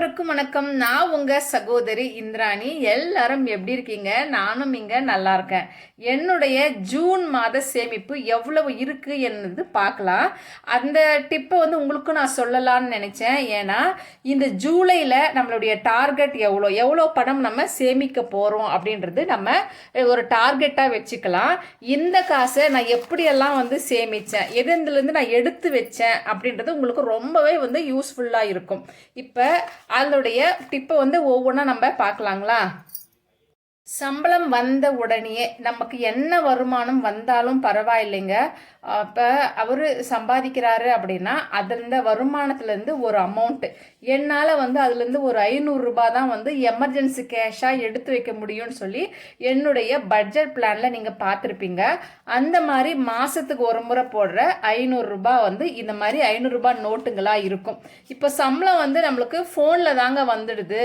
அனைவருக்கும் வணக்கம். நான் உங்க சகோதரி இந்திராணி. எல்லாரும் எப்படி இருக்கீங்க? நானும் இங்க நல்லா இருக்கேன். என்னுடைய ஜூன் மாத சேமிப்பு எவ்வளவு இருக்கு என்னது பார்க்கலாம். அந்த டிப்பை வந்து உங்களுக்கும் நான் சொல்லலாம்னு நினைச்சேன். ஏன்னா இந்த ஜூலையில் நம்மளுடைய டார்கெட் எவ்வளோ எவ்வளோ பணம் நம்ம சேமிக்க போகிறோம் அப்படின்றது நம்ம ஒரு டார்கெட்டாக வச்சுக்கலாம். இந்த காசை நான் எப்படியெல்லாம் வந்து சேமித்தேன் எதுலேருந்து நான் எடுத்து வச்சேன் அப்படின்றது உங்களுக்கு ரொம்பவே வந்து யூஸ்ஃபுல்லாக இருக்கும். இப்போ அதனுடைய டிப்பை வந்து ஒவ்வொன்றா நம்ம பார்க்கலாங்களா? சம்பளம் வந்த உடனேயே நமக்கு என்ன வருமானம் வந்தாலும் பரவாயில்லைங்க. அப்போ அவர் சம்பாதிக்கிறாரு அப்படின்னா அதில் வருமானத்துலேருந்து ஒரு அமௌண்ட்டு என்னால் வந்து அதுலேருந்து ஒரு ஐநூறுரூபா தான் வந்து எமர்ஜென்சி கேஷாக எடுத்து வைக்க முடியும்னு சொல்லி என்னுடைய பட்ஜெட் பிளானில் நீங்கள் பார்த்துருப்பீங்க. அந்த மாதிரி மாதத்துக்கு ஒரு முறை போடுற ஐநூறுரூபா வந்து இந்த மாதிரி ஐநூறுரூபா நோட்டுங்களாக இருக்கும். இப்போ சம்பளம் வந்து நம்மளுக்கு ஃபோனில் தாங்க வந்துடுது.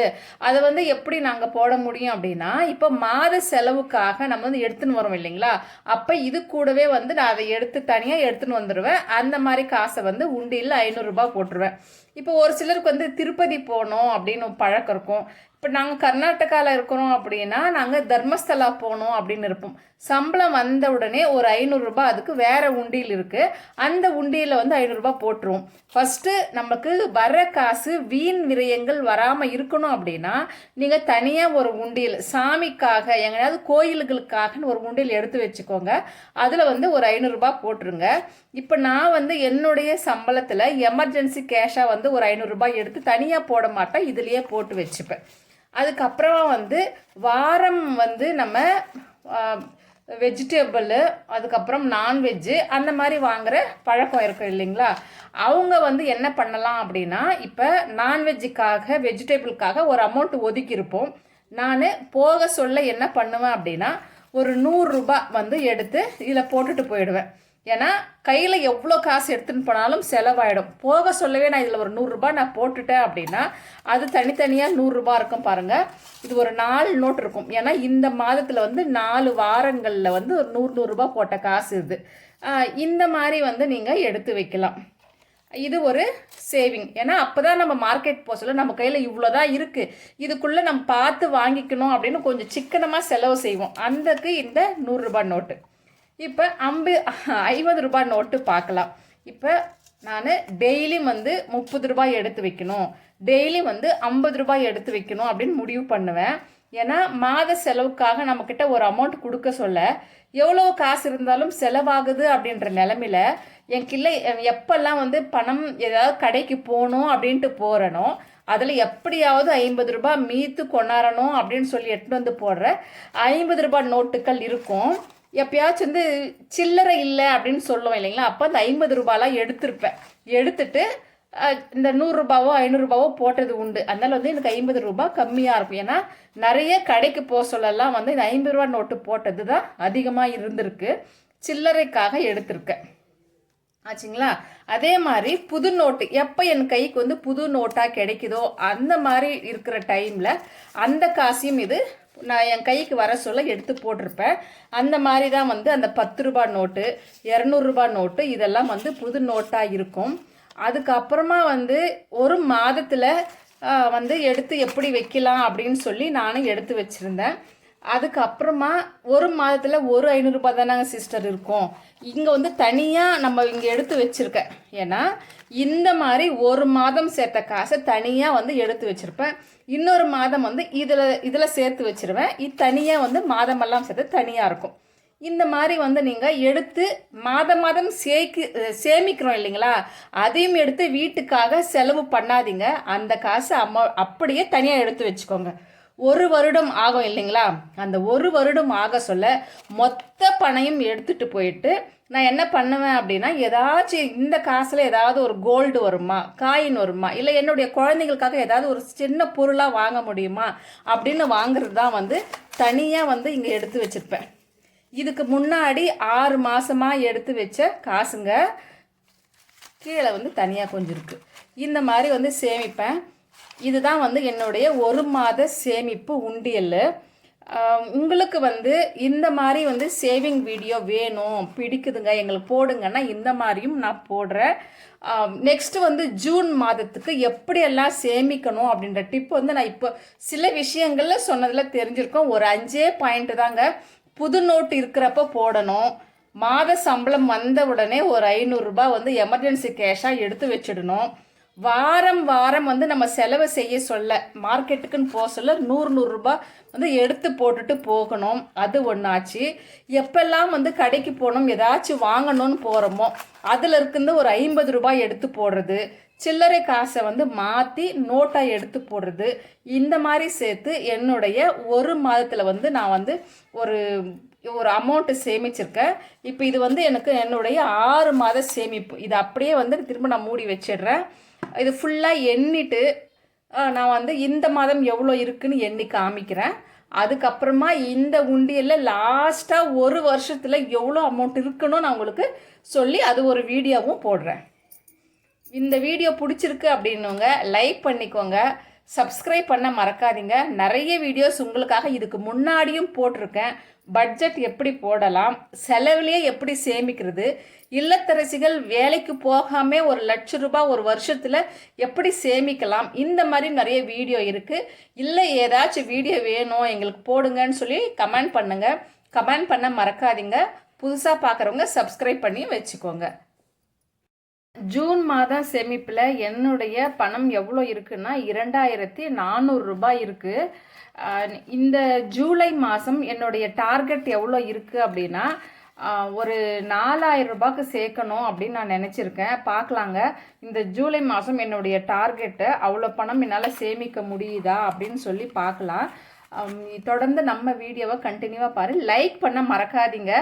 அதை வந்து எப்படி நாங்கள் போட முடியும் அப்படின்னா இப்போ மாத செலவுக்காக நம்ம வந்து எடுத்துன்னு வரோம் இல்லைங்களா? அப்போ இது கூடவே வந்து நான் அதை எடுத்து தனியாக எடுத்துன்னு வந்துடுவேன் அந்த மாதிரி காசை வந்து உண்டியில் ஐநூறுரூபா போட்டுருவேன். இப்போ ஒரு சிலருக்கு வந்து திருப்பதி போகணும் அப்படின்னு பழக்கம் இருக்கும். இப்போ நாங்கள் கர்நாடகாவில் இருக்கிறோம் அப்படின்னா நாங்கள் தர்மஸ்தலா போகணும் அப்படின்னு இருப்போம். சம்பளம் வந்த உடனே ஒரு ஐநூறுரூபா அதுக்கு வேறு உண்டியல் இருக்குது அந்த உண்டியில் வந்து ஐநூறுரூபா போட்டுருவோம். ஃபஸ்ட்டு நமக்கு வர காசு வீண் விரயங்கள் வராமல் இருக்கணும் அப்படின்னா நீங்கள் தனியாக ஒரு உண்டியல் சாமிக்காக எங்கேயாவது கோயில்களுக்காகன்னு ஒரு உண்டியல் எடுத்து வச்சுக்கோங்க. அதில் வந்து ஒரு ஐநூறுரூபா போட்டுருங்க. இப்போ நான் வந்து என்னுடைய சம்பளத்தில் எமர்ஜென்சி கேஷாக வந்து ஒரு ஐநூறுரூபா எடுத்து தனியாக போட மாட்டேன். இதுலேயே போட்டு வச்சுப்பேன். அதுக்கப்புறமா வந்து வாரம் வந்து நம்ம வெஜிடேபிளு அதுக்கப்புறம் நான்வெஜ்ஜு அந்த மாதிரி வாங்குகிற பழக்கம் இருக்குது இல்லைங்களா? அவங்க வந்து என்ன பண்ணலாம் அப்படின்னா இப்போ நான்வெஜ்ஜுக்காக வெஜிடேபிளுக்காக ஒரு அமௌண்ட் ஒதுக்கியிருப்போம். நான் போக சொல்ல என்ன பண்ணுவேன் அப்படின்னா ஒரு நூறுரூபா வந்து எடுத்து இதில் போட்டுட்டு போயிடுவேன். ஏன்னா கையில் எவ்வளோ காசு எடுத்துன்னு போனாலும் செலவாயிடும். போக சொல்லவே நான் இதில் ஒரு நூறுரூபா நான் போட்டுட்டேன் அப்படின்னா அது தனித்தனியாக நூறுரூபா இருக்கும் பாருங்கள் இது ஒரு நாலு நோட் இருக்கும். ஏன்னா இந்த மாதத்தில் வந்து நாலு வாரங்களில் வந்து ஒரு நூறு நூறுரூபா போட்ட காசு இது. இந்த மாதிரி வந்து நீங்கள் எடுத்து வைக்கலாம். இது ஒரு சேவிங். ஏன்னா அப்போ தான் நம்ம மார்க்கெட் போக சொல்ல நம்ம கையில் இவ்வளோ தான் இருக்குது இதுக்குள்ளே நம்ம பார்த்து வாங்கிக்கணும் அப்படின்னு கொஞ்சம் சிக்கனமாக செலவு செய்வோம். அந்தக்கு இந்த நூறுரூபா நோட்டு. இப்போ ஐம்பது ஐம்பது ரூபாய் நோட்டு பார்க்கலாம் இப்போ நான் டெய்லியும் வந்து முப்பது ரூபாய் எடுத்து வைக்கணும். டெய்லி வந்து ஐம்பது ரூபாய் எடுத்து வைக்கணும் அப்படின்னு முடிவு பண்ணுவேன். ஏன்னா மாத செலவுக்காக நம்மக்கிட்ட ஒரு அமௌண்ட் கொடுக்க சொல்ல எவ்வளோ காசு இருந்தாலும் செலவாகுது அப்படின்ற நிலமையில என் கிள்ளை எப்பெல்லாம் வந்து பணம் ஏதாவது கடைக்கு போகணும் அப்படின்ட்டு போகிறனோ அதில் எப்படியாவது ஐம்பது ரூபாய் மீத்து கொண்டாடணும் அப்படின்னு சொல்லி எட்டு வந்து போடுற ஐம்பது ரூபாய் நோட்டுகள் இருக்கும். எப்பயாச்சும் வந்து சில்லறை இல்லை அப்படின்னு சொல்லுவோம் இல்லைங்களா? அப்போ அந்த ஐம்பது ரூபாலாம் எடுத்திருப்பேன். எடுத்துட்டு இந்த நூறுரூபாவோ ஐநூறுரூபாவோ போட்டது உண்டு. அதனால் வந்து எனக்கு ஐம்பது ரூபா கம்மியாக இருக்கும். ஏன்னா நிறைய கடைக்கு போக சொல்லலாம் வந்து இந்த ஐம்பது ரூபா நோட்டு போட்டது தான் அதிகமாக இருந்திருக்கு. சில்லறைக்காக எடுத்திருக்கேன். ஆச்சுங்களா? அதே மாதிரி புது நோட்டு எப்போ என் கைக்கு வந்து புது நோட்டாக கிடைக்குதோ அந்த மாதிரி இருக்கிற டைமில் அந்த காசையும் இது நான் என் கைக்கு வர சொல்ல எடுத்து போட்டிருப்பேன். அந்த மாதிரி தான் வந்து அந்த பத்து ரூபா நோட்டு இரநூறுபா நோட்டு இதெல்லாம் வந்து புது நோட்டாக இருக்கும். அதுக்கப்புறமா வந்து ஒரு மாதத்தில் வந்து எடுத்து எப்படி வைக்கலாம் அப்படின்னு சொல்லி நானும் எடுத்து வச்சுருந்தேன். அதுக்கப்புறமா ஒரு மாதத்தில் ஒரு ஐநூறுரூபா தானாங்க சிஸ்டர் இருக்கும். இங்கே வந்து தனியாக நம்ம இங்கே எடுத்து வச்சுருக்கேன் ஏன்னா இந்த மாதிரி ஒரு மாதம் சேர்த்த காசை தனியாக வந்து எடுத்து வச்சுருப்பேன். இன்னொரு மாதம் வந்து இதில் இதில் சேர்த்து வச்சுருவேன். இது தனியாக வந்து மாதமெல்லாம் சேர்த்து தனியாக இருக்கும். இந்த மாதிரி வந்து நீங்கள் எடுத்து மாதம் மாதம் சேக்கு சேமிக்கிறோம் இல்லைங்களா? அதையும் எடுத்து வீட்டுக்காக செலவு பண்ணாதீங்க. அந்த காசு அம்மா அப்படியே தனியாக எடுத்து வச்சுக்கோங்க. ஒரு வருடம் ஆகும் இல்லைங்களா? அந்த ஒரு வருடம் ஆக சொல்ல மொத்த பணையும் எடுத்துகிட்டு போயிட்டு நான் என்ன பண்ணுவேன் அப்படின்னா ஏதாச்சும் இந்த காசில் ஏதாவது ஒரு கோல்டு வருமா காயின் வருமா இல்லை என்னுடைய குழந்தைங்களுக்காக ஏதாவது ஒரு சின்ன பொருளாக வாங்க முடியுமா அப்படின்னு வாங்குறது தான் வந்து தனியாக வந்து இங்கே எடுத்து வச்சுருப்பேன். இதுக்கு முன்னாடி ஆறு மாதமாக எடுத்து வச்ச காசுங்க கீழே வந்து தனியாக கொஞ்சம் இருக்குது இந்த மாதிரி வந்து சேமிப்பேன். இதுதான் வந்து என்னுடைய ஒரு மாத சேமிப்பு உண்டியல். உங்களுக்கு வந்து இந்த மாதிரி வந்து சேவிங் வீடியோ வேணும் பிடிக்குதுங்க எங்களுக்கு போடுங்கன்னா இந்த மாதிரியும் நான் போடுறேன். நெக்ஸ்ட் வந்து ஜூன் மாதத்துக்கு எப்படியெல்லாம் சேமிக்கணும் அப்படின்ற டிப் வந்து நான் இப்போ சில விஷயங்களில் சொன்னதில் தெரிஞ்சிருக்கோம். ஒரு அஞ்சே பாயிண்ட் தாங்க. புது நோட்டு இருக்கிறப்ப போடணும். மாத சம்பளம் வந்த உடனே ஒரு ஐநூறுரூபா வந்து எமர்ஜென்சி கேஷாக எடுத்து வச்சிடணும். வாரம் வாரம் வந்து நம்ம செலவு செய்ய சொல்ல மார்க்கெட்டுக்குன்னு போக சொல்ல நூறு நூறுரூபா வந்து எடுத்து போட்டுட்டு போகணும். அது ஒன்றாச்சு எப்பெல்லாம் வந்து கடைக்கு போகணும் ஏதாச்சும் வாங்கணும்னு போகிறோமோ அதில் இருந்து ஒரு ஐம்பது ரூபாய் எடுத்து போடுறது. சில்லறை காசை வந்து மாற்றி நோட்டாக எடுத்து போடுறது. இந்த மாதிரி சேர்த்து என்னுடைய ஒரு மாதத்தில் வந்து நான் வந்து ஒரு ஒரு அமௌண்ட்டு சேமிச்சிருக்கேன். இப்போ இது வந்து எனக்கு என்னுடைய ஆறு மாத சேமிப்பு. இது அப்படியே வந்து திரும்ப நான் மூடி வச்சிடுறேன். இது ஃபுல்லாக எண்ணிட்டு நான் வந்து இந்த மாதம் எவ்வளோ இருக்குன்னு எண்ணி காமிக்கிறேன். அதுக்கப்புறமா இந்த உண்டியலில் லாஸ்ட்டாக ஒரு வருஷத்தில் எவ்வளோ அமௌண்ட் இருக்குன்னு நான் உங்களுக்கு சொல்லி அது ஒரு வீடியோவும் போடுறேன். இந்த வீடியோ பிடிச்சிருக்கு அப்படின்னவங்க லைக் பண்ணிக்கோங்க. சப்ஸ்கிரைப் பண்ண மறக்காதீங்க. நிறைய வீடியோஸ் உங்களுக்காக இதுக்கு முன்னாடியும் போட்டிருக்கேன். பட்ஜெட் எப்படி போடலாம்? செலவுலேயே எப்படி சேமிக்கிறது? இல்லத்தரசிகள் வேலைக்கு போகாமல் ஒரு லட்ச ரூபாய் ஒரு வருஷத்தில் எப்படி சேமிக்கலாம்? இந்த மாதிரி நிறைய வீடியோ இருக்குது இல்லை ஏதாச்சும் வீடியோ வேணும் எங்களுக்கு போடுங்கன்னு சொல்லி கமெண்ட் பண்ணுங்கள் கமெண்ட் பண்ண மறக்காதீங்க. புதுசாக பார்க்குறவங்க சப்ஸ்கிரைப் பண்ணி வச்சுக்கோங்க. ஜூன் மாதம் சேமிப்பில் என்னுடைய பணம் எவ்வளோ இருக்குன்னா இரண்டாயிரத்தி நானூறு ரூபாய் இருக்குது இந்த ஜூலை மாதம் என்னுடைய டார்கெட் எவ்வளோ இருக்குது அப்படின்னா ஒரு நாலாயிரம் ரூபாய்க்கு சேர்க்கணும் அப்படின்னு நான் நினச்சிருக்கேன். பார்க்கலாங்க. இந்த ஜூலை மாதம் என்னுடைய டார்கெட்டை அவ்வளோ பணம் என்னால் சேமிக்க முடியுதா அப்படின்னு சொல்லி பார்க்கலாம். தொடர்ந்து நம்ம வீடியோவை கண்டினியூவாக பாரு. லைக் பண்ண மறக்காதீங்க.